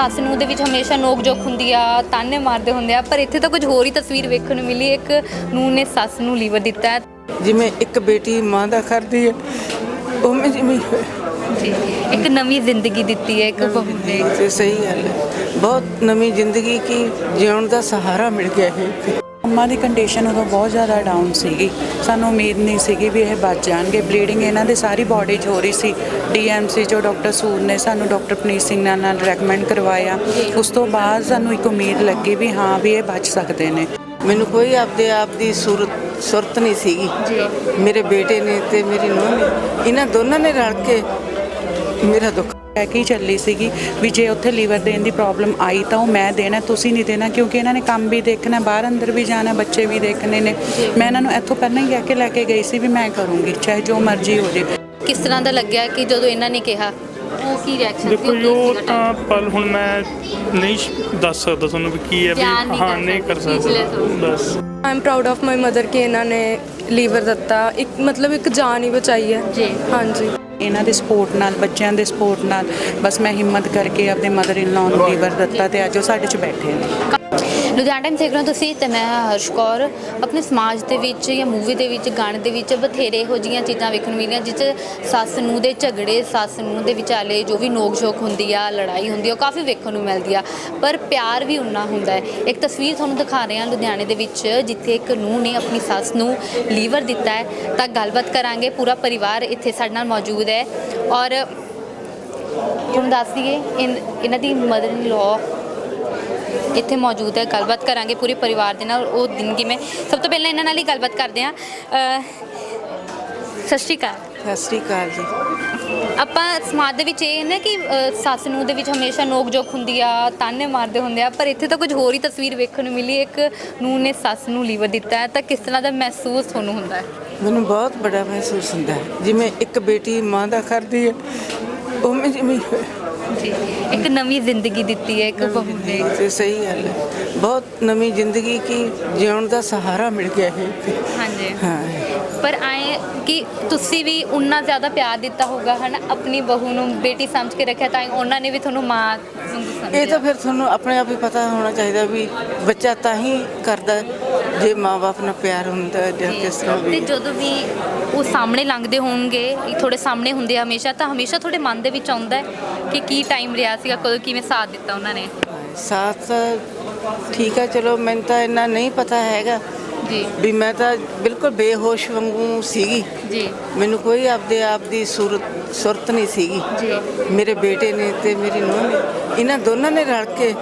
ਸੱਸ ਨੂੰ ਦੇ ਵਿੱਚ ਹਮੇਸ਼ਾ ਨੋਕ-ਝੋਕ ਹੁੰਦੀ ਆ ਤਾਨੇ ਮਾਰਦੇ ਹੁੰਦੇ ਆ ਪਰ ਇੱਥੇ ਤਾਂ ਕੁਝ ਹੋਰ ਹੀ ਤਸਵੀਰ ਵੇਖਣ ਨੂੰ ਮਿਲੀ। ਇੱਕ ਨੂੰ ਨੇ ਸੱਸ ਨੂੰ ਲੀਵਰ ਦਿੱਤਾ। ਹੈ ਜਿਵੇਂ ਇੱਕ ਬੇਟੀ ਮਾਂ ਦਾ ਕਰਦੀ ਹੈ ਉਵੇਂ ਜਿਵੇਂ। ਜੀ ਇੱਕ ਨਵੀਂ ਜ਼ਿੰਦਗੀ ਦਿੱਤੀ ਹੈ ਇੱਕ ਬਹੂ ਨੇ ਤੇ ਸਹੀ ਗੱਲ ਹੈ। ਬਹੁਤ ਨਵੀਂ ਜ਼ਿੰਦਗੀ ਕੀ ਜਿਉਣ ਦਾ ਸਹਾਰਾ ਮਿਲ ਗਿਆ ਹੈ। ਮੰਮਾ ਦੀ ਕੰਡੀਸ਼ਨ ਉਦੋਂ ਬਹੁਤ ਜ਼ਿਆਦਾ ਡਾਊਨ ਸੀਗੀ। ਸਾਨੂੰ ਉਮੀਦ ਨਹੀਂ ਸੀਗੀ ਵੀ ਇਹ ਬਚ ਜਾਣਗੇ। ਬਲੀਡਿੰਗ ਇਹਨਾਂ ਦੇ ਸਾਰੀ ਬਾਡੀ 'ਚ ਹੋ ਰਹੀ ਸੀ। ਡੀਐਮਸੀ ਜੋ ਡਾਕਟਰ ਸੂਰ ਨੇ ਸਾਨੂੰ ਡਾਕਟਰ ਪਨੀਤ ਸਿੰਘ ਨਾਲ ਨਾਲ ਰეკਮੈਂਡ ਕਰਵਾਇਆ। ਉਸ ਤੋਂ ਬਾਅਦ ਸਾਨੂੰ ਇੱਕ ਉਮੀਦ ਲੱਗੀ ਵੀ ਹਾਂ ਵੀ ਇਹ ਬਚ ਸਕਦੇ ਨੇ। ਮੈਨੂੰ ਕੋਈ ਆਪਦੇ ਆਪ ਦੀ ਸੂਰਤ ਸੁਰਤ ਨਹੀਂ ਸੀਗੀ। ਜੀ। ਮੇਰੇ ਬੇਟੇ ਨੇ ਤੇ ਮੇਰੀ ਨੂੰਹ ਨੇ। ਇਹਨਾਂ ਦੋਨਾਂ ਨੇ ਰਲ ਕੇ ਮੇਰਾ ਦੁੱਖ ਕਹਿ ਕੇ ਹੀ ਚੱਲੀ ਸੀਗੀ ਵੀ ਜੇ ਉੱਥੇ ਲੀਵਰ ਦੇਣ ਦੀ ਪ੍ਰੋਬਲਮ ਆਈ ਤਾਂ ਉਹ ਮੈਂ ਦੇਣਾ, ਤੁਸੀਂ ਨਹੀਂ ਦੇਣਾ, ਕਿਉਂਕਿ ਇਹਨਾਂ ਨੇ ਕੰਮ ਵੀ ਦੇਖਣਾ, ਬਾਹਰ ਅੰਦਰ ਵੀ ਜਾਣਾ, ਬੱਚੇ ਵੀ ਦੇਖਣੇ ਨੇ। ਮੈਂ ਇਹਨਾਂ ਨੂੰ ਇੱਥੋਂ ਪਹਿਲਾਂ ਹੀ ਕਹਿ ਕੇ ਲੈ ਕੇ ਗਈ ਸੀ ਵੀ ਮੈਂ ਕਰੂੰਗੀ, ਚਾਹੇ ਜੋ ਮਰਜ਼ੀ ਹੋ ਜੇ। ਕਿਸ ਤਰ੍ਹਾਂ ਦਾ ਲੱਗਿਆ ਕਿ ਜਦੋਂ ਇਹਨਾਂ ਨੇ ਕਿਹਾ? ਉਹ ਕੀ ਰਿਐਕਸ਼ਨ ਸੀ ਦੇਖੋ ਜੋ ਤਾਂ ਪਲ ਹੁਣ ਮੈਂ ਨਹੀਂ ਸ਼- ਦੱਸ ਸਕਦਾ ਤੁਹਾਨੂੰ ਵੀ ਕੀ ਹੈ ਬਿਆਨ ਵੀ ਨਹੀਂ ਹਾਂ ਕਰ ਨਹੀਂ ਕਰ ਸਕਦੇ, speechless ਹੋ ਸਕਦਾ ਬਸ। I am proud of my mother ਕਿ ਇਹਨਾਂ ਨੇ ਲੀਵਰ ਦਿੱਤਾ। ਇੱਕ ਮਤਲਬ ਇੱਕ ਜਾਨ ਹੀ ਬਚਾਈ ਹੈ। ਜੀ। ਹਾਂਜੀ। ਇਹਨਾਂ ਦੇ ਸਪੋਰਟ ਨਾਲ ਬੱਚਿਆਂ ਦੇ ਸਪੋਰਟ ਨਾਲ ਬਸ ਮੈਂ ਹਿੰਮਤ ਕਰਕੇ ਆਪਣੇ ਮਦਰ ਇਨ ਲਾਅ ਨੂੰ ਲੀਵਰ ਦਿੱਤਾ ਤੇ ਅੱਜ ਉਹ ਸਾਡੇ 'ਚ ਬੈਠੇ ਨੇ। ਲੁਧਿਆਣਾ ਟਾਈਮ ਦੇਖ ਰਹੇ ਹੋ ਤੁਸੀਂ ਤੇ ਮੈਂ ਹਰਸ਼ ਕੌਰ। ਆਪਣੇ ਸਮਾਜ ਦੇ ਵਿੱਚ ਜਾਂ ਮੂਵੀ ਦੇ ਵਿੱਚ, ਗਾਣੇ ਦੇ ਵਿੱਚ ਬਥੇਰੇ ਇਹੋ ਜਿਹੀਆਂ ਚੀਜ਼ਾਂ ਵੇਖਣ ਨੂੰ ਮਿਲੀਆਂ, ਜਿਸ 'ਚ ਸੱਸ ਨੂੰ ਦੇ ਝਗੜੇ, ਸੱਸ ਨੂੰ ਦੇ ਵਿਚਾਲੇ ਜੋ ਵੀ ਨੋਕ-ਝੋਕ ਹੁੰਦੀ ਆ, ਲੜਾਈ ਹੁੰਦੀ ਆ, ਉਹ ਕਾਫੀ ਵੇਖਣ ਨੂੰ ਮਿਲਦੀ ਆ। ਪਰ ਪਿਆਰ ਵੀ ਉਨਾ ਹੁੰਦਾ ਹੈ। ਇੱਕ ਤਸਵੀਰ ਤੁਹਾਨੂੰ ਦਿਖਾ ਰਹੇ ਹਾਂ ਲੁਧਿਆਣੇ ਦੇ ਵਿੱਚ, ਜਿੱਥੇ ਇੱਕ ਨੂੰਹ ਨੇ ਆਪਣੀ ਸੱਸ ਨੂੰ ਲੀਵਰ ਦਿੱਤਾ ਹੈ। ਤਾਂ ਗੱਲਬਾਤ ਕਰਾਂਗੇ, ਪੂਰਾ ਪਰਿਵਾਰ ਇੱਥੇ ਸਾਡੇ ਨਾਲ ਮੌਜੂਦ ਹੈ। ਔਰ ਤੁਹਾਨੂੰ ਦੱਸ ਦਈਏ, ਇਨ- ਇਹਨਾਂ ਦੀ ਮਦਰ ਇਨ ਲਾਅ ਇੱਥੇ ਮੌਜੂਦ ਹੈ ਗੱਲਬਾਤ ਕਰਾਂਗੇ ਪੂਰੇ ਪਰਿਵਾਰ ਦੇ ਨਾਲ ਉਹ ਦਿਨ ਕਿਵੇਂ। ਸਭ ਤੋਂ ਪਹਿਲਾਂ ਇਹਨਾਂ ਨਾਲ ਹੀ ਗੱਲਬਾਤ ਕਰਦੇ ਹਾਂ। ਅਹ, ਸਤਿ ਸ਼੍ਰੀ ਅਕਾਲ। ਸਤਿ ਸ੍ਰੀ ਅਕਾਲ ਜੀ। ਆਪਾਂ ਸਮਾਜ ਦੇ ਵਿੱਚ ਇਹ ਹੈ ਨਾ ਕਿ ਸੱਸ ਨੂੰ ਦੇ ਵਿੱਚ ਹਮੇਸ਼ਾ ਨੋਕ-ਝੋਕ ਹੁੰਦੀ ਆ ਤਾਨੇ ਮਾਰਦੇ ਹੁੰਦੇ ਆ ਪਰ ਇੱਥੇ ਤਾਂ ਕੁਝ ਹੋਰ ਹੀ ਤਸਵੀਰ ਵੇਖਣ ਨੂੰ ਮਿਲੀ। ਇੱਕ ਨੂੰ ਨੇ ਸੱਸ ਨੂੰ ਲੀਵਰ ਦਿੱਤਾ ਹੈ ਤਾਂ ਕਿਸ ਤਰ੍ਹਾਂ ਦਾ ਮਹਿਸੂਸ ਤੁਹਾਨੂੰ ਹੁੰਦਾ ਹੈ? ਮੈਨੂੰ ਬਹੁਤ ਬੜਾ ਮਹਿਸੂਸ ਹੁੰਦਾ ਹੈ। ਜਿਵੇਂ ਇੱਕ ਬੇਟੀ ਮਾਂ ਦਾ ਕਰਦੀ ਹੈ ਉਵੇਂ ਜਿਵੇਂ ਹੋਇਆ। ਜੀ ਇੱਕ ਨਵੀਂ ਜ਼ਿੰਦਗੀ ਦਿੱਤੀ ਹੈ ਇੱਕ ਬਹੂ ਨੇ ਤੇ ਸਹੀ ਗੱਲ ਹੈ। ਬਹੁਤ ਨਵੀਂ ਜ਼ਿੰਦਗੀ ਕੀ ਜਿਉਣ ਦਾ ਸਹਾਰਾ ਮਿਲ ਗਿਆ ਹੈ। ਹਾਂਜੀ। ਹਾਂ। ਪਰ ਆਏ ਕਿ ਤੁਸੀਂ ਵੀ ਉਨਾ ਜ਼ਿਆਦਾ ਪਿਆਰ ਦਿੱਤਾ ਹੋਗਾ ਹਨਾ? ਆਪਣੀ ਬਹੂ ਨੂੰ ਬੇਟੀ ਸਮਝ ਕੇ ਰੱਖਿਆ ਤਾਂ ਉਹਨਾਂ ਨੇ ਵੀ ਤੁਹਾਨੂੰ ਮਾਂ ਵਾਂਗੂ ਇਹ ਤਾਂ ਫਿਰ ਤੁਹਾਨੂੰ ਆਪਣੇ ਆਪ ਹੀ ਪਤਾ ਹੋਣਾ ਚਾਹੀਦਾ ਵੀ ਬੱਚਾ ਤਾਂ ਹੀ ਕਰਦਾ ਜੇ ਮਾਂ-ਬਾਪ ਨਾਲ ਪਿਆਰ ਹੁੰਦਾ ਜਾਂ ਕਿਸ ਤਰ੍ਹਾਂ ਤੇ ਵੀ ਜਦੋਂ ਵੀ ਉਹ ਸਾਹਮਣੇ ਲੰਘਦੇ ਹੋਣਗੇ ਥੋੜੇ ਸਾਹਮਣੇ ਹੁੰਦੇ ਆ ਹਮੇਸ਼ਾ ਤਾਂ ਹਮੇਸ਼ਾ ਤੁਹਾਡੇ ਮਨ ਦੇ ਵਿੱਚ ਆਉਂਦਾ ਹੈ ਕਿ ਕੀ ਟਾਈਮ ਰਿਹਾ ਸੀਗਾ ਕਦੋਂ ਕਿਵੇਂ ਸਾਥ ਦਿੱਤਾ ਉਹਨਾਂ ਨੇ? ਸਾਥ ਠੀਕ ਹੈ ਚਲੋ ਮੈਨੂੰ ਤਾਂ ਇੰਨਾ ਨਹੀਂ ਪਤਾ ਹੈਗਾ। ਜੀ। ਵੀ ਮੈਂ ਤਾਂ ਬਿਲਕੁਲ ਬੇਹੋਸ਼ ਵਾਂਗੂ ਸੀਗੀ। ਜੀ। ਮੈਨੂੰ ਕੋਈ ਆਪਦੇ ਆਪ ਦੀ ਸੂਰਤ ਸੁਰਤ ਨਹੀਂ ਸੀਗੀ। ਜੀ। ਮੇਰੇ ਬੇਟੇ ਨੇ ਤੇ ਮੇਰੀ ਨੂੰਹ ਨੇ ਇਹਨਾਂ ਦੋਨਾਂ ਨੇ ਰਲ ਕੇ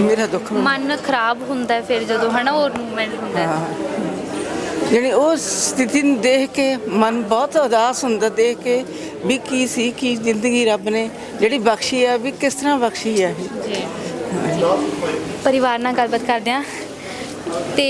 ਮੇਰਾ ਦੁੱਖ ਮਨ ਖਰਾਬ ਹੁੰਦਾ ਹੈ ਫਿਰ ਜਦੋਂ ਹਨਾ ਉਹ ਮੂਵਮੈਂਟ ਹੁੰਦਾ। ਹੈ। ਯਾਨੀ ਉਹ ਸਥਿਤੀ ਨੂੰ ਦੇਖ ਕੇ ਮਨ ਬਹੁਤ ਉਦਾਸ ਹੁੰਦਾ ਦੇਖ ਕੇ ਵੀ ਕੀ ਸੀ ਕੀ ਜ਼ਿੰਦਗੀ ਰੱਬ ਨੇ ਜਿਹੜੀ ਬਖਸ਼ੀ ਆ ਵੀ ਕਿਸ ਤਰ੍ਹਾਂ ਬਖਸ਼ੀ ਆ ਇਹ। ਜੀ। ਪਰਿਵਾਰ ਨਾਲ ਗੱਲਬਾਤ ਕਰਦੇ ਆ ਤੇ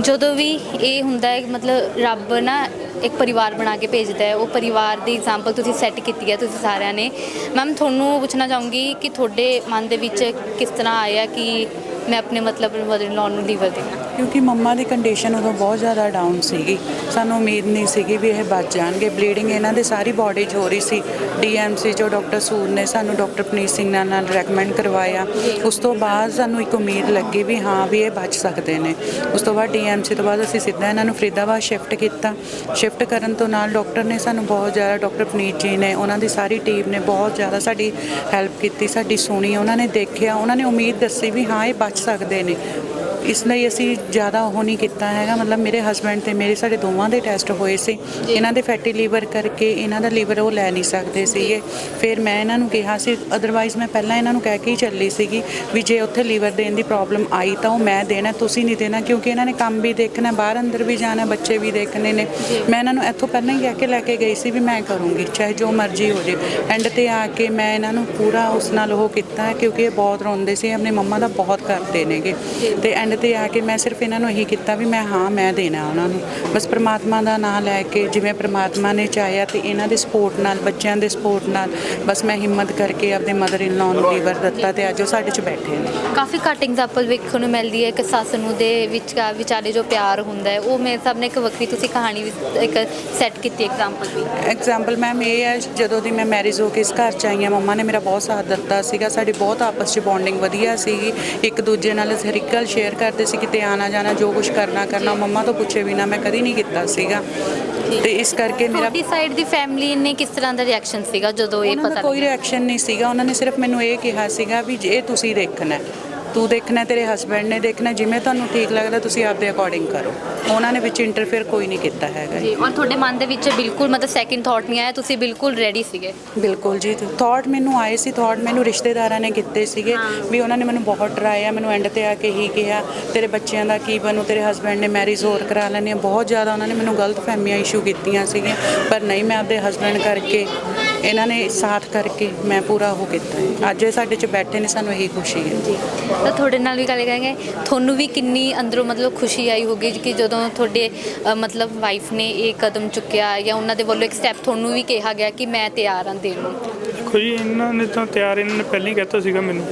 ਜਦੋਂ ਵੀ ਇਹ ਹੁੰਦਾ ਹੈ ਮਤਲਬ ਰੱਬ ਨਾ ਇੱਕ ਪਰਿਵਾਰ ਬਣਾ ਕੇ ਭੇਜਦਾ ਹੈ। ਉਹ ਪਰਿਵਾਰ ਦੀ ਐਗਜ਼ਾਮਪਲ ਤੁਸੀਂ ਸੈੱਟ ਕੀਤੀ ਹੈ ਤੁਸੀਂ ਸਾਰਿਆਂ ਨੇ। ਮੈਮ ਤੁਹਾਨੂੰ ਪੁੱਛਣਾ ਚਾਹੂੰਗੀ ਕਿ ਤੁਹਾਡੇ ਮਨ ਦੇ ਵਿੱਚ ਕਿਸ ਤਰ੍ਹਾਂ ਆਇਆ ਕਿ ਮੈਂ ਆਪਣੇ ਮਤਲਬ ਮਦਰ ਇਨ ਨੂੰ ਲੀਵਰ ਦੇਣਾ ਕਿਉਂਕਿ ਮੰਮਾ ਦੀ ਕੰਡੀਸ਼ਨ ਉਦੋਂ ਬਹੁਤ ਜ਼ਿਆਦਾ ਡਾਊਨ ਸੀਗੀ। ਸਾਨੂੰ ਉਮੀਦ ਨਹੀਂ ਸੀਗੀ ਵੀ ਇਹ ਬਚ ਜਾਣਗੇ। ਬਲੀਡਿੰਗ ਇਹਨਾਂ ਦੇ ਸਾਰੀ ਬਾਡੀ 'ਚ ਹੋ ਰਹੀ ਸੀ। ਡੀਐਮਸੀ ਜੋ ਡਾਕਟਰ ਸੂਰ ਨੇ ਸਾਨੂੰ ਡਾਕਟਰ ਪਨੀਤ ਸਿੰਘ ਨਾਲ ਨਾਲ ਰეკਮੈਂਡ ਕਰਵਾਇਆ। ਉਸ ਤੋਂ ਬਾਅਦ ਸਾਨੂੰ ਇੱਕ ਉਮੀਦ ਲੱਗੀ ਵੀ ਹਾਂ, ਵੀ ਇਹ ਬਚ ਸਕਦੇ ਨੇ। ਉਸ ਤੋਂ ਬਾਅਦ ਡੀਐਮਸੀ ਤੋਂ ਬਾਅਦ ਅਸੀਂ ਸਿੱਧਾ ਇਹਨਾਂ ਨੂੰ ਫਰੀਦਾਬਾਦ ਸ਼ਿਫਟ ਕੀਤਾ। ਸ਼ਿਫਟ ਕਰਨ ਤੋਂ ਨਾਲ ਡਾਕਟਰ ਨੇ ਸਾਨੂੰ ਬਹੁਤ ਜ਼ਿਆਦਾ, ਡਾਕਟਰ ਪਨੀਤ ਜੀ ਨੇ, ਉਹਨਾਂ ਦੀ ਸਾਰੀ ਟੀਮ ਨੇ ਬਹੁਤ ਜ਼ਿਆਦਾ ਸਾਡੀ ਹੈਲਪ ਕੀਤੀ, ਸਾਡੀ ਸੁਣੀ, ਉਹਨਾਂ ਨੇ ਦੇਖਿਆ, ਉਹਨਾਂ ਨੇ ਉਮੀਦ ਦੱਸੀ ਵੀ ਹਾਂ, ਇਹ ਬਚ ਸਕਦੇ ਨੇ। ਇਸ ਲਈ ਅਸੀਂ ਜ਼ਿਆਦਾ ਉਹ ਨਹੀਂ ਕੀਤਾ ਹੈਗਾ। ਮਤਲਬ ਮੇਰੇ ਹਸਬੰਡ ਤੇ ਮੇਰੇ ਸਾਡੇ ਦੋਵਾਂ ਦੇ ਟੈਸਟ ਹੋਏ ਸੀ। ਇਹਨਾਂ ਦੇ ਫੈਟੀ ਲੀਵਰ ਕਰਕੇ ਇਹਨਾਂ ਦਾ ਲੀਵਰ ਉਹ ਲੈ ਨਹੀਂ ਸਕਦੇ ਸੀਗੇ। ਫਿਰ ਮੈਂ ਇਹਨਾਂ ਨੂੰ ਕਿਹਾ ਸੀ ਅਦਰਵਾਈਜ਼ ਮੈਂ ਪਹਿਲਾਂ ਇਹਨਾਂ ਨੂੰ ਕਹਿ ਕੇ ਹੀ ਚੱਲੀ ਸੀਗੀ ਵੀ ਜੇ ਉੱਥੇ ਲੀਵਰ ਦੇਣ ਦੀ ਪ੍ਰੋਬਲਮ ਆਈ ਤਾਂ ਉਹ ਮੈਂ ਦੇਣਾ ਤੁਸੀਂ ਨਹੀਂ ਦੇਣਾ ਕਿਉਂਕਿ ਇਹਨਾਂ ਨੇ ਕੰਮ ਵੀ ਦੇਖਣਾ ਬਾਹਰ ਅੰਦਰ ਵੀ ਜਾਣਾ ਬੱਚੇ ਵੀ ਦੇਖਣੇ ਨੇ। ਮੈਂ ਇਹਨਾਂ ਨੂੰ ਇੱਥੋਂ ਪਹਿਲਾਂ ਹੀ ਕਹਿ ਕੇ ਲੈ ਕੇ ਗਈ ਸੀ ਵੀ ਮੈਂ ਕਰੂੰਗੀ ਚਾਹੇ ਜੋ ਮਰਜ਼ੀ ਹੋ ਜੇ। ਐਂਡ ਤੇ ਆ ਕੇ ਮੈਂ ਇਹਨਾਂ ਨੂੰ ਪੂਰਾ ਉਸ ਨਾਲ ਉਹ ਕੀਤਾ ਕਿਉਂਕਿ ਇਹ ਬਹੁਤ ਰੋਂਦੇ ਸੀ ਆਪਣੇ ਮੰਮਾ ਦਾ ਬਹੁਤ ਕਰਦੇ ਨੇਗੇ। ਤੇ ਐਂਡ ਐਂਡ ਤੇ ਆ ਕੇ ਮੈਂ ਸਿਰਫ ਇਹਨਾਂ ਨੂੰ ਇਹੀ ਕੀਤਾ ਵੀ ਮੈਂ ਹਾਂ ਮੈਂ ਦੇਣਾ ਉਹਨਾਂ ਨੂੰ। ਬਸ ਪ੍ਰਮਾਤਮਾ ਦਾ ਨਾਮ ਲੈ ਕੇ ਜਿਵੇਂ ਪ੍ਰਮਾਤਮਾ ਨੇ ਚਾਹਿਆ ਤੇ ਇਹਨਾਂ ਦੇ ਸਪੋਰਟ ਨਾਲ ਬੱਚਿਆਂ ਦੇ ਸਪੋਰਟ ਨਾਲ ਬਸ ਮੈਂ ਹਿੰਮਤ ਕਰਕੇ ਆਪਦੇ ਮਦਰ ਇਨ ਲਾਅ ਨੂੰ ਲੀਵਰ ਦਿੱਤਾ ਤੇ ਅੱਜ ਉਹ ਸਾਡੇ 'ਚ ਬੈਠੇ ਨੇ। ਕਾਫੀ ਘੱਟ ਐਗਜ਼ਾਮਪਲ ਵੇਖਣ ਨੂੰ ਮਿਲਦੀ ਹੈ ਕਿ ਸੱਸ ਨੂੰ ਦੇ ਵਿੱਚ ਵਿਚਾਲੇ ਜੋ ਪਿਆਰ ਹੁੰਦਾ ਹੈ ਉਹ ਮੇਰੇ ਸਾਹਮਣੇ ਇੱਕ ਵੱਖਰੀ ਤੁਸੀਂ ਕਹਾਣੀ ਵੀ ਇੱਕ ਸੈੱਟ ਕੀਤੀ ਐਗਜ਼ਾਮਪਲ ਵੀ। ਐਗਜ਼ਾਮਪਲ ਮੈਮ ਇਹ ਹੈ ਜਦੋਂ ਦੀ ਮੈਂ ਮੈਰਿਜ ਹੋ ਕੇ ਇਸ ਘਰ ਚ ਆਈ ਹਾਂ ਮੰਮਾ ਨੇ ਮੇਰਾ ਬਹੁਤ ਸਾਥ ਦਿੱਤਾ ਸੀਗਾ ਸਾਡੀ ਬਹੁਤ ਆਪਸ ਚ ਬੌਂਡਿੰਗ ਵਧੀਆ ਸੀਗੀ ਇੱਕ ਦੂਜੇ ਨਾਲ ਹਰ ਇੱਕ ਗੱਲ ਸ਼ੇਅਰ ਕਰਦੇ ਸੀ ਕਿਤੇ ਆਣਾ ਜਾਣਾ ਜੋ ਕੁਝ ਕਰਨਾ ਕਰਨਾ ਮੰਮਾ ਤੋਂ ਪੁੱਛੇ ਬਿਨਾ ਮੈਂ ਕਦੀ ਨਹੀਂ ਕੀਤਾ ਸੀਗਾ। ਤੇ ਇਸ ਕਰਕੇ ਮੇਰਾ ਤੁਹਾਡੀ ਸਾਈਡ ਦੀ ਫੈਮਿਲੀ ਨੇ ਕਿਸ ਤਰ੍ਹਾਂ ਦਾ ਰਿਐਕਸ਼ਨ ਸੀਗਾ ਜਦੋਂ ਇਹ ਉਹਨਾਂ ਦਾ ਪਤਾ ਕੋਈ ਲੱਗਿਆ? ਰਿਐਕਸ਼ਨ ਨਹੀਂ ਸੀਗਾ। ਉਹਨਾਂ ਨੇ ਸਿਰਫ ਮੈਨੂੰ ਇਹ ਕਿਹਾ ਸੀਗਾ ਵੀ ਜੇ ਤੁਸੀਂ ਦੇਖਣਾ ਹੈ, ਤੂੰ ਦੇਖਣਾ ਤੇਰੇ ਹਸਬੰਡ ਨੇ ਦੇਖਣਾ ਜਿਵੇਂ ਤੁਹਾਨੂੰ ਠੀਕ ਲੱਗਦਾ ਤੁਸੀਂ ਆਪਦੇ ਅਕੋਰਡਿੰਗ ਕਰੋ। ਉਹਨਾਂ ਨੇ ਵਿੱਚ ਇੰਟਰਫੇਅਰ ਕੋਈ ਨਹੀਂ ਕੀਤਾ ਹੈਗਾ। ਜੀ ਔਰ ਤੁਹਾਡੇ ਮਨ ਦੇ ਵਿੱਚ ਬਿਲਕੁਲ ਮਤਲਬ ਸੈਕਿੰਡ ਥਾਟ ਨਹੀਂ ਆਇਆ ਤੁਸੀਂ ਬਿਲਕੁਲ ਰੈਡੀ ਸੀਗੇ? ਬਿਲਕੁਲ ਜੀ ਥਾਟ ਮੈਨੂੰ ਆਏ ਸੀ ਥਾਟ ਮੈਨੂੰ ਰਿਸ਼ਤੇਦਾਰਾਂ ਨੇ ਕੀਤੇ ਸੀਗੇ ਵੀ ਉਹਨਾਂ ਨੇ ਮੈਨੂੰ ਬਹੁਤ ਡਰਾਇਆ ਮੈਨੂੰ ਐਂਡ ਤੇ ਆ ਕੇ ਹੀ ਕਿਹਾ ਤੇਰੇ ਬੱਚਿਆਂ ਦਾ ਕੀ ਬਣੂ ਤੇਰੇ ਹਸਬੰਡ ਨੇ ਮੈਰਿਜ ਹੋਰ ਕਰਾ ਲੈਣੀ ਬਹੁਤ ਜ਼ਿਆਦਾ ਉਹਨਾਂ ਨੇ ਮੈਨੂੰ ਗਲਤ ਫਹਿਮੀਆਂ ਇਸ਼ੂ ਕੀਤੀਆਂ ਸੀਗੀਆਂ ਪਰ ਨਹੀਂ ਮੈਂ ਆਪਦੇ ਹਸਬੰਡ ਕਰਕੇ ਇਹਨਾਂ ਨੇ ਸਾਥ ਕਰਕੇ ਮੈਂ ਪੂਰਾ ਉਹ ਕੀਤਾ ਹੈ। ਅੱਜ ਇਹ ਸਾਡੇ 'ਚ ਬੈਠੇ ਨੇ ਸਾਨੂੰ ਇਹੀ ਖੁਸ਼ੀ ਹੈ। ਜੀ ਤਾਂ ਤੁਹਾਡੇ ਨਾਲ ਵੀ ਗੱਲ ਕਰਾਂਗੇ। ਤੁਹਾਨੂੰ ਵੀ ਕਿੰਨੀ ਅੰਦਰੋਂ ਮਤਲਬ ਖੁਸ਼ੀ ਆਈ ਹੋਗੀ ਕਿ ਜਦੋਂ ਤੁਹਾਡੇ ਅ, ਮਤਲਬ ਵਾਈਫ ਨੇ ਇਹ ਕਦਮ ਚੁੱਕਿਆ ਜਾਂ ਉਹਨਾਂ ਦੇ ਵੱਲੋਂ ਇੱਕ ਸਟੈਪ ਤੁਹਾਨੂੰ ਵੀ ਕਿਹਾ ਗਿਆ ਕਿ ਮੈਂ ਤਿਆਰ ਹਾਂ ਦੇਣ ਨੂੰ ਦੇਖੋ ਜੀ ਇਹਨਾਂ ਨੇ ਤਾਂ ਤਿਆਰ ਇਹਨਾਂ ਨੇ ਪਹਿਲਾਂ ਹੀ ਕਹਿਤਾ ਸੀਗਾ ਮੈਨੂੰ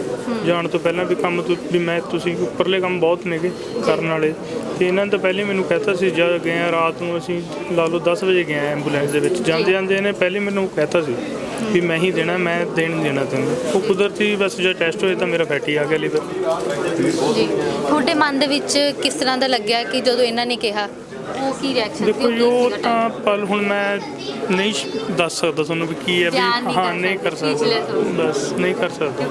ਜਾਣ ਤੋਂ ਪਹਿਲਾਂ ਵੀ ਕੰਮ ਤੋਂ ਵੀ ਮੈਂ ਤੁਸੀਂ ਉੱਪਰਲੇ ਕੰਮ ਬਹੁਤ ਨੇਗੇ ਕਰਨ ਵਾਲੇ। ਤੇ ਇਹਨਾਂ ਨੇ ਤਾਂ ਪਹਿਲਾਂ ਹੀ ਮੈਨੂੰ ਕਹਿਤਾ ਸੀ ਜਦ ਗਏ ਆ ਰਾਤ ਨੂੰ ਅਸੀਂ ਲਾ ਲਓ 10 ਵਜੇ ਗਏ ਆ ਐਂਬੂਲੈਂਸ ਦੇ ਵਿੱਚ। ਜਾਂਦੇ ਜਾਂਦੇ ਇਹਨੇ ਪਹਿਲੇ ਮੈਨੂੰ ਕਹਿਤਾ ਸੀ ਵੀ ਮੈਂ ਹੀ ਦੇਣਾ ਮੈਂ ਦੇਣ ਨਹੀਂ ਦੇਣਾ ਤੈਨੂੰ। ਉਹ ਕੁਦਰਤੀ ਬਸ ਜਦ ਟੈਸਟ ਹੋਏ ਤਾਂ ਮੇਰਾ ਫੈਟੀ ਆ ਗਿਆ ਲੀਵਰ ਜੀ। ਤੁਹਾਡੇ ਮਨ ਦੇ ਵਿੱਚ ਕਿਸ ਤਰ੍ਹਾਂ ਦਾ ਲੱਗਿਆ ਕਿ ਜਦੋਂ ਇਹਨਾਂ ਨੇ ਕਿਹਾ? ਉਹ ਕੀ ਰਿਐਕਸ਼ਨ ਦੇਖੋ ਜੀ ਉਹ ਤਾਂ ਪਲ ਹੁਣ ਮੈਂ ਨਹੀਂ ਦੱਸ ਸਕਦਾ ਤੁਹਾਨੂੰ ਵੀ ਕੀ ਹੈ ਵੀ ਹਾਂ ਨਹੀਂ ਕਰ ਸਕਦੇ। ਬਸ ਨਹੀਂ ਕਰ ਸਕਦਾ।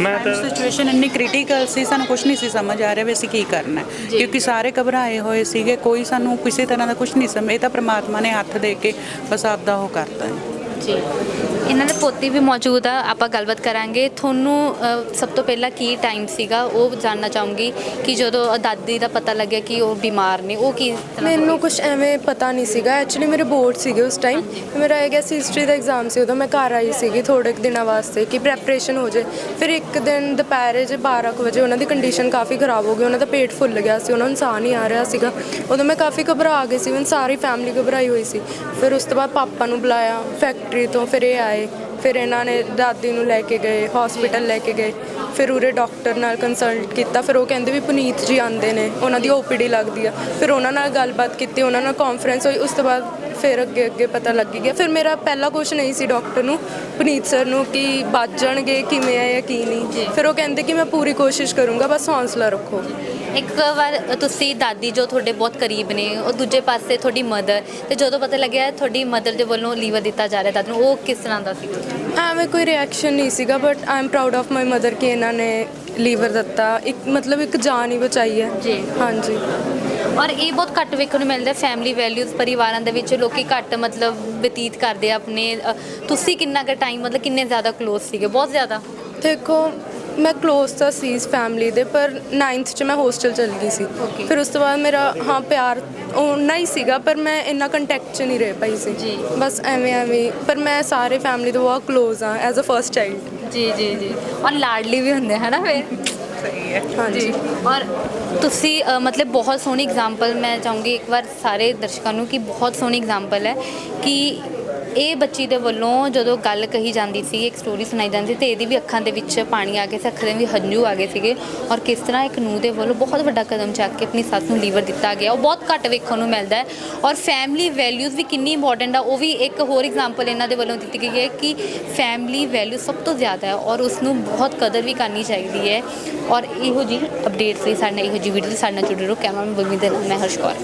ਮੈਂ ਤਾਂ ਸਿਚੁਏਸ਼ਨ ਇੰਨੀ ਕ੍ਰਿਟੀਕਲ ਸੀ ਸਾਨੂੰ ਕੁਝ ਨਹੀਂ ਸੀ ਸਮਝ ਆ ਰਿਹਾ ਵੀ ਅਸੀਂ ਕੀ ਕਰਨਾ। ਕਿਉਂਕਿ ਸਾਰੇ ਘਬਰਾਏ ਹੋਏ ਸੀਗੇ ਕੋਈ ਸਾਨੂੰ ਕਿਸੇ ਤਰ੍ਹਾਂ ਦਾ ਕੁਝ ਨਹੀਂ ਸਮਝ ਇਹ ਤਾਂ ਪ੍ਰਮਾਤਮਾ ਨੇ ਹੱਥ ਦੇ ਕੇ ਬਸ ਆਪਦਾ ਉਹ ਕਰਤਾ ਹੈ। ਜੀ। ਇਹਨਾਂ ਦੇ ਪੋਤੀ ਵੀ ਮੌਜੂਦ ਆ ਆਪਾਂ ਗੱਲਬਾਤ ਕਰਾਂਗੇ। ਤੁਹਾਨੂੰ ਅ, ਸਭ ਤੋਂ ਪਹਿਲਾਂ ਕੀ ਟਾਈਮ ਸੀਗਾ? ਉਹ ਜਾਨਣਾ ਚਾਹੂੰਗੀ ਕਿ ਜਦੋਂ ਦਾਦੀ ਦਾ ਪਤਾ ਲੱਗਿਆ ਕਿ ਉਹ ਬਿਮਾਰ ਨੇ ਉਹ ਕੀ ਤਰ੍ਹਾਂ ਮੈਨੂੰ ਕੁਝ ਐਵੇਂ ਪਤਾ ਨਹੀਂ ਸੀਗਾ। ਐਕਚੁਅਲੀ ਮੇਰੇ ਬੋਰਡ ਸੀਗੇ ਉਸ ਟਾਈਮ ਮੇਰਾ ਇਹ ਗਿਆ ਸੀ ਹਿਸਟਰੀ ਦਾ ਐਗਜ਼ਾਮ ਸੀ ਉਦੋਂ ਮੈਂ ਘਰ ਆਈ ਸੀਗੀ ਥੋੜੇ ਕੁ ਦਿਨਾਂ ਵਾਸਤੇ ਕਿ ਪ੍ਰੈਪਰੇਸ਼ਨ ਹੋ ਜੇ। ਫਿਰ ਇੱਕ ਦਿਨ ਦੁਪਹਿਰੇ ਜੇ 12 ਕੁ ਵਜੇ ਉਹਨਾਂ ਦੀ ਕੰਡੀਸ਼ਨ ਕਾਫੀ ਖਰਾਬ ਹੋ ਗਈ ਉਹਨਾਂ ਦਾ ਪੇਟ ਫੁੱਲ ਗਿਆ ਸੀ ਉਹਨਾਂ ਨੂੰ ਸਾਹ ਨਹੀਂ ਆ ਰਿਹਾ ਸੀਗਾ। ਉਦੋਂ ਮੈਂ ਕਾਫੀ ਘਬਰਾ ਗਈ ਸੀ ਮੈਨੂੰ ਸਾਰੀ ਫੈਮਿਲੀ ਘਬਰਾਈ ਹੋਈ ਸੀ। ਫਿਰ ਉਸ ਤੋਂ ਬਾਅਦ ਪਾਪਾ ਨੂੰ ਬੁਲਾਇਆ ਫੈਕਟਰੀ ਤੋਂ ਫਿਰ ਇਹ ਆਏ। ਫਿਰ ਇਹਨਾਂ ਨੇ ਦਾਦੀ ਨੂੰ ਲੈ ਕੇ ਗਏ ਹਸਪੀਟਲ ਲੈ ਕੇ ਗਏ ਫਿਰ ਉਰੇ ਡਾਕਟਰ ਨਾਲ ਕੰਸਲਟ ਕੀਤਾ ਫਿਰ ਉਹ ਕਹਿੰਦੇ ਵੀ ਪੁਨੀਤ ਜੀ ਆਂਦੇ ਨੇ ਉਹਨਾਂ ਦੀ ਓਪੀਡੀ ਲੱਗਦੀ ਆ। ਫਿਰ ਉਹਨਾਂ ਨਾਲ ਗੱਲਬਾਤ ਕੀਤੀ ਉਹਨਾਂ ਨਾਲ ਕਾਨਫਰੰਸ ਹੋਈ ਉਸ ਤੋਂ ਬਾਅਦ ਫਿਰ ਅੱਗੇ ਅੱਗੇ ਪਤਾ ਲੱਗ ਗਿਆ। ਫਿਰ ਮੇਰਾ ਪਹਿਲਾ ਕੁਝ ਨਹੀਂ ਸੀ ਡਾਕਟਰ ਨੂੰ ਪੁਨੀਤ ਸਰ ਨੂੰ ਕਿ ਬਚ ਜਾਣਗੇ ਕਿਵੇਂ ਆ ਜਾਂ ਕੀ ਨਹੀਂ। ਫਿਰ ਉਹ ਕਹਿੰਦੇ ਕਿ ਮੈਂ ਪੂਰੀ ਕੋਸ਼ਿਸ਼ ਕਰੂੰਗਾ ਬਸ ਹੌਸਲਾ ਰੱਖੋ। ਇੱਕ ਵਾਰ ਤੁਸੀਂ ਦਾਦੀ ਜੋ ਤੁਹਾਡੇ ਬਹੁਤ ਕਰੀਬ ਨੇ ਉਹ ਦੂਜੇ ਪਾਸੇ ਤੁਹਾਡੀ ਮਦਰ ਤੇ ਜਦੋਂ ਪਤਾ ਲੱਗਿਆ ਤੁਹਾਡੀ ਮਦਰ ਦੇ ਵੱਲੋਂ ਲੀਵਰ ਦਿੱਤਾ ਜਾ ਰਿਹਾ ਦਾਦੀ ਨੂੰ ਉਹ ਕਿਸ ਤਰ੍ਹਾਂ ਦਾ ਸੀ? ਐਵੇਂ ਕੋਈ ਰਿਐਕਸ਼ਨ ਨਹੀਂ ਸੀਗਾ but I am proud of my mother ਕਿ ਇਹਨਾਂ ਨੇ ਲੀਵਰ ਦਿੱਤਾ। ਇੱਕ ਮਤਲਬ ਇੱਕ ਜਾਨ ਹੀ ਬਚਾਈ ਹੈ। ਜੀ। ਹਾਂਜੀ। ਔਰ ਇਹ ਬਹੁਤ ਘੱਟ ਵੇਖਣ ਨੂੰ ਮਿਲਦਾ ਫੈਮਿਲੀ ਵੈਲਿਊਜ਼ ਪਰਿਵਾਰਾਂ ਦੇ ਵਿੱਚ ਲੋਕੀ ਘੱਟ ਮਤਲਬ ਬਤੀਤ ਕਰਦੇ ਆ ਆਪਣੇ ਤੁਸੀਂ ਕਿੰਨਾ ਕੁ ਟਾਈਮ ਮਤਲਬ ਕਿੰਨੇ ਜ਼ਿਆਦਾ ক্লোਜ਼ ਸੀਗੇ? ਬਹੁਤ ਜ਼ਿਆਦਾ। ਦੇਖੋ ਮੈਂ ক্লোਜ਼ ਤਾਂ ਸੀ ਫੈਮਿਲੀ ਦੇ ਪਰ 9th ਚ ਮੈਂ ਹੋਸਟਲ ਚਲ ਗਈ ਸੀ। ਫਿਰ ਉਸ ਤੋਂ ਬਾਅਦ ਮੇਰਾ ਹਾਂ ਪਿਆਰ ਉਹਨਾਂ ਹੀ ਸੀਗਾ ਪਰ ਮੈਂ ਇੰਨਾ ਕੰਟੈਕਟ ਚ ਨਹੀਂ ਰਹਿ ਪਾਈ ਸੀ। ਜੀ। ਬਸ ਐਵੇਂ ਐਵੇਂ ਪਰ ਮੈਂ ਸਾਰੇ ਫੈਮਿਲੀ ਤੋਂ ਬਹੁਤ ਕਲੋਜ਼ ਆ ਐਜ਼ ਅ ਫਰਸਟ ਚਾਈਲਡ ਜੀ ਜੀ ਜੀ। ਔਰ ਲਾਡਲੀ ਵੀ ਹੁੰਦੇ ਹਨਾ ਫਿਰ? ਹਾਂਜੀ। ਔਰ ਤੁਸੀਂ ਮਤਲਬ ਬਹੁਤ ਸੋਹਣੀ ਐਗਜ਼ਾਮਪਲ ਮੈਂ ਚਾਹੂੰਗੀ ਇੱਕ ਵਾਰ ਸਾਰੇ ਦਰਸ਼ਕਾਂ ਨੂੰ ਕਿ ਬਹੁਤ ਸੋਹਣੀ ਐਗਜ਼ਾਮਪਲ ਹੈ ਕਿ ਇਹ ਬੱਚੀ ਦੇ ਵੱਲੋਂ ਜਦੋਂ ਗੱਲ ਕਹੀ ਜਾਂਦੀ ਸੀ, ਇੱਕ ਸਟੋਰੀ ਸੁਣਾਈ ਜਾਂਦੀ ਤੇ ਇਹਦੀ ਵੀ ਅੱਖਾਂ ਦੇ ਵਿੱਚ ਪਾਣੀ ਆ ਗਿਆ ਸੀ, ਅੱਖਾਂ ਦੇ ਵੀ ਹੰਝੂ ਆ ਗਏ ਸੀਗੇ ਔਰ ਕਿਸ ਤਰ੍ਹਾਂ ਇੱਕ ਨੂੰਹ ਦੇ ਵੱਲੋਂ ਬਹੁਤ ਵੱਡਾ ਕਦਮ ਚੱਕ ਕੇ ਆਪਣੀ ਸੱਸ ਨੂੰ ਲੀਵਰ ਦਿੱਤਾ ਗਿਆ, ਉਹ ਬਹੁਤ ਘੱਟ ਵੇਖਣ ਨੂੰ ਮਿਲਦਾ ਹੈ ਔਰ ਫੈਮਿਲੀ ਵੈਲਿਊਜ਼ ਵੀ ਕਿੰਨੀ ਇੰਪੋਰਟੈਂਟ ਆ, ਉਹ ਵੀ ਇੱਕ ਹੋਰ ਐਗਜ਼ਾਮਪਲ ਇਹਨਾਂ ਦੇ ਵੱਲੋਂ ਦਿੱਤੀ ਗਈ ਹੈ ਕਿ ਫੈਮਿਲੀ ਵੈਲਿਊ ਸਭ ਤੋਂ ਜ਼ਿਆਦਾ ਹੈ ਔਰ ਉਸ ਨੂੰ ਬਹੁਤ ਕਦਰ ਵੀ ਕਰਨੀ ਚਾਹੀਦੀ ਹੈ ਔਰ ਇਹੋ ਜਿਹੀ ਅਪਡੇਟਸ ਲਈ ਸਾਡੇ ਨਾਲ, ਇਹੋ ਜਿਹੀ ਵੀਡੀਓ ਸਾਡੇ ਨਾਲ ਜੁੜੇ ਰਹੋ, ਕੈਮਰਾਮੈਨ ਬਲਵਿੰਦਰ ਨਾਲ ਮੈਂ ਹਰਸ਼ ਕੌਰ।